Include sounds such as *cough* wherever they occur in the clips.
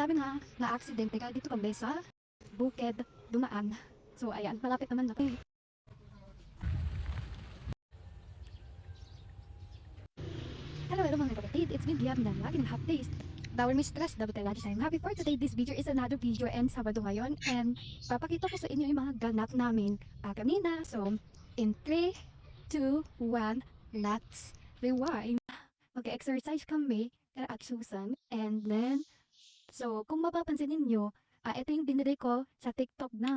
dami nga na aksidente kaya dito kami sa bukid dumaan. So ayan, malapit naman na. Hello, hello mga kapatid. It's me, Diab na lagi ng hot taste. Bawal may stress, dapat tayo lagi I'm happy for today. This video is another video and Sabado ngayon. And papakita ko sa inyo yung mga ganap namin ah, kanina. So, in 3, 2, 1, let's rewind. Mag-exercise kami kaya at Susan. And then, so kung mapapansin ninyo, ah, ito yung binili ko sa TikTok na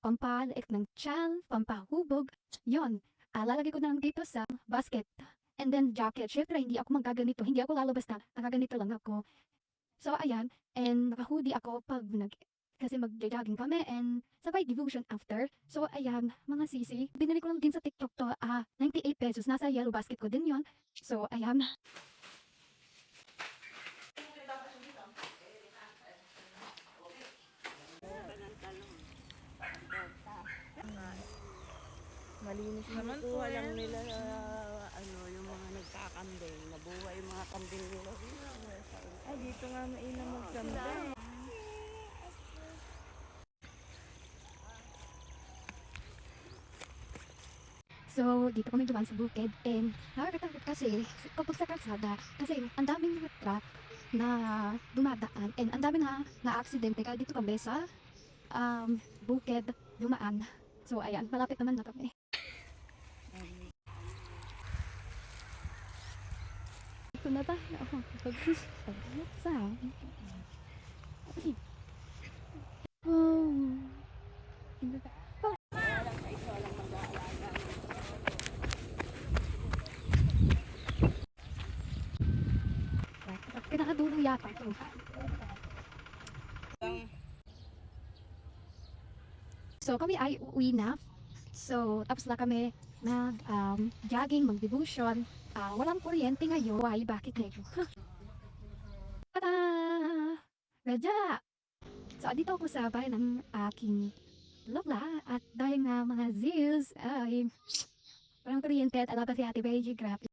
pampalaik ng chan, pampahubog. Yon, ah, lalagay ko na lang dito sa basket. And then jacket. Syempre, hindi ako magaganito. Hindi ako lalabas na. Nakaganito lang ako. So, ayan. And naka-hoodie ako pag nag kasi mag-jogging kami and sabay devotion after. So, ayan, mga sisi. Binili ko lang din sa TikTok to, ah, 98 pesos. Nasa yellow basket ko din yon So, ayan. Malinis po po lang yan. nila ah, ano yung mga nagkakambing, nabuhay yung mga kambing nila. Ay, dito nga mainam magkambing. So, dito kami dumaan sa bukid and nakakatakot kasi kapag sa kalsada kasi ang daming mga truck na dumadaan and ang dami na na aksidente kaya dito kami sa um, bukid dumaan. So, ayan, malapit naman na kami. Ito na tayo. Pag-is. Pag-isa. Oh. Hindi ba? Pinakadulo yata ito. So kami ay uuwi na. So tapos na kami nag um, jogging, mag-devotion. Ah, walang kuryente ngayon. Why? Bakit ngayon? *laughs* Tada! Radya! So dito ako sa bahay ng aking lola at dahil nga mga zills ay parang kuryente at alaba si Ate Beji, grabe.